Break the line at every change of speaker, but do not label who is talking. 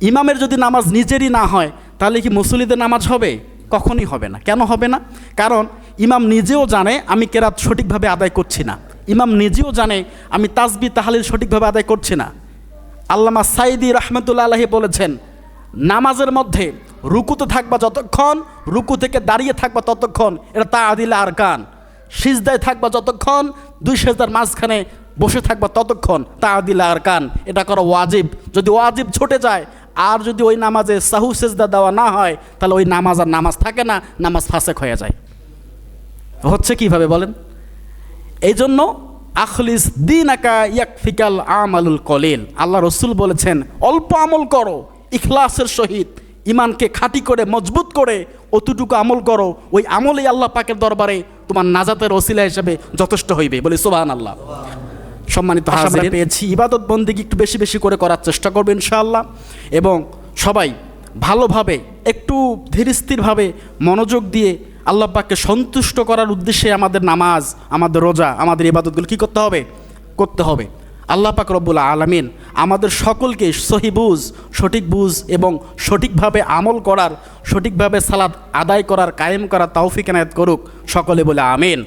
ইমামের যদি নামাজ নিজেরই না হয়, তাহলে কি মুসলিদের নামাজ হবে? কখনই হবে না। কেন হবে না? কারণ ইমাম নিজেও জানে আমি কেরাত সঠিকভাবে আদায় করছি না। ইমাম নিজেও জানে আমি তাসবি, তাহালিল সঠিকভাবে আদায় করছি না। আল্লামা সাইদি রহমতুল্লা আলহি বলেছেন, নামাজের মধ্যে রুকুতে থাকবা যতক্ষণ, রুকু থেকে দাঁড়িয়ে থাকবা ততক্ষণ, এটা তা আদিল আর কান সিজদায় থাকবা যতক্ষণ, দুই সেজদার মাঝখানে বসে থাকবা ততক্ষণ তা আদিল আর কান এটা করো ওয়াজিব। যদি ওয়াজিব ছুটে যায় আর যদি ওই নামাজে সাহু সেজদা দেওয়া না হয়, তাহলে ওই নামাজ আর নামাজ থাকে না, নামাজ ফাঁসেক হয়ে যায়। হচ্ছে কীভাবে বলেন? এই জন্য আখলিস দিন আকা ইয়াকফিকাল আমালুল কলিল। আল্লাহ রসুল বলেছেন, অল্প আমল করো, ইখলাসের সহিত। ইমানকে খাঁটি করে, মজবুত করে অতটুকু আমল করো। ওই আমলেই আল্লাহ পাকের দরবারে তোমার নাজাতের ওসিলা হিসেবে যথেষ্ট হইবে। বলে সুবাহান আল্লাহ সম্মানিত হাজির পেয়েছি। ইবাদত বন্দিকে একটু বেশি বেশি করে করার চেষ্টা করবে ইনশাআল্লাহ। এবং সবাই ভালোভাবে একটু ধীরস্থিরভাবে মনোযোগ দিয়ে আল্লাহ পাককে সন্তুষ্ট করার উদ্দেশ্যে আমাদের নামাজ আমাদের রোজা আমাদের ইবাদতগুলো কী করতে হবে? করতে হবে। আল্লাহ পাক রব্বুল আলমিন আমাদের সকলকে সহি বুঝ সঠিক বুঝ এবং সঠিকভাবে আমল করার সঠিকভাবে সালাদ আদায় করার কায়েম করার তৌফিক এনায়ত করুক। সকলে বলে আমিন।